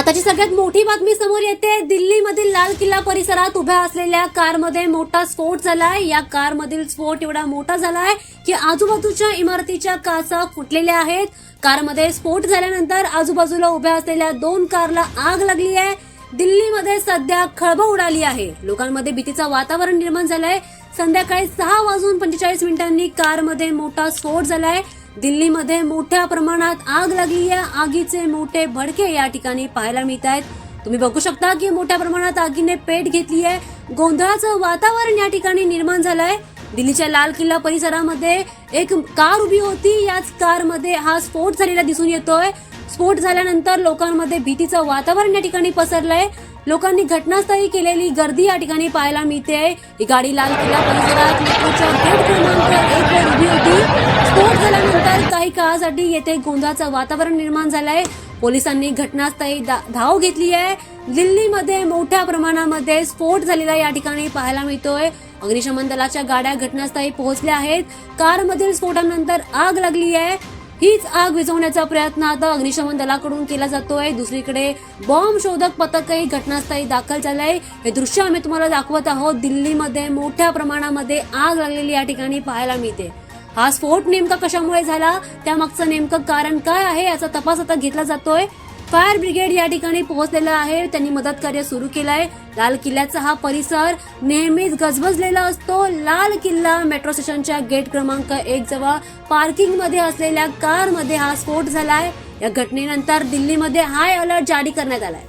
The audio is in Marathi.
आताची सगळ्यात मोठी बातमी समोर येते. दिल्लीमधील लाल किल्ला परिसरात उभ्या असलेल्या कारमध्ये मोठा स्फोट झालाय. या कारमधील स्फोट एवढा मोठा झालाय की आजूबाजूच्या इमारतीच्या काचा फुटलेल्या आहेत. कारमध्ये स्फोट झाल्यानंतर आजूबाजूला उभ्या असलेल्या दोन कारला आग लागली आहे. दिल्लीमध्ये सध्या खळबळ उडाली आहे. लोकांमध्ये भीतीचं वातावरण निर्माण झालंय. संध्याकाळी सहा वाजून पंचेचाळीस मिनिटांनी कारमध्ये मोठा स्फोट झालाय. दिल्लीमध्ये मोठ्या प्रमाणात आग लागली आहे. आगीचे मोठे भडके या ठिकाणी पाहायला मिळत आहेत. तुम्ही बघू शकता की मोठ्या प्रमाणात आगीने पेट घेतली आहे. गोंधळाचं वातावरण या ठिकाणी निर्माण झालंय. दिल्लीच्या लाल किल्ला परिसरामध्ये एक कार उभी होती. याच कारमध्ये हा स्फोट झालेला दिसून येतोय. स्फोट झाल्यानंतर लोकांमध्ये भीतीचं वातावरण या ठिकाणी पसरलंय. लोकांनी घटनास्थळी केलेली गर्दी या ठिकाणी पाहायला मिळते. ही गाडी लाल किल्ला परिसरात मेट्रोच्या गेट क्रमांक काही काळासाठी येथे गोंधळाचं वातावरण निर्माण झालंय. पोलिसांनी घटनास्थळी दा- धाव घेतली आहे. दिल्लीमध्ये मोठ्या प्रमाणामध्ये स्फोट झालेला या ठिकाणी पाहायला मिळतोय. अग्निशमन दलाच्या गाड्या घटनास्थळी पोहोचल्या आहेत. कारमधील स्फोटानंतर आग लागली आहे. हीच आग विझवण्याचा प्रयत्न आता अग्निशमन दलाकडून केला जातोय. दुसरीकडे बॉम्ब शोधक पथकही घटनास्थळी दाखल झालंय. हे दृश्य आम्ही तुम्हाला दाखवत आहोत. दिल्लीमध्ये मोठ्या प्रमाणामध्ये आग लागलेली या ठिकाणी पाहायला मिळते. हा स्फोट नेमका कशामुळे झाला? त्यामागचं नेमकं कारण काय आहे याचा तपास आता घेतला जातोय. फायर ब्रिगेड या ठिकाणी पोहोचलेलं आहे. त्यांनी मदत कार्य सुरू केलंय. लाल किल्ल्याचा हा परिसर नेहमीच गजबजलेला असतो. लाल किल्ला मेट्रो स्टेशनच्या गेट क्रमांक एक जवळ पार्किंगमध्ये असलेल्या कारमध्ये हा स्फोट झालाय. या घटनेनंतर दिल्लीमध्ये हाय अलर्ट जारी करण्यात आलाय.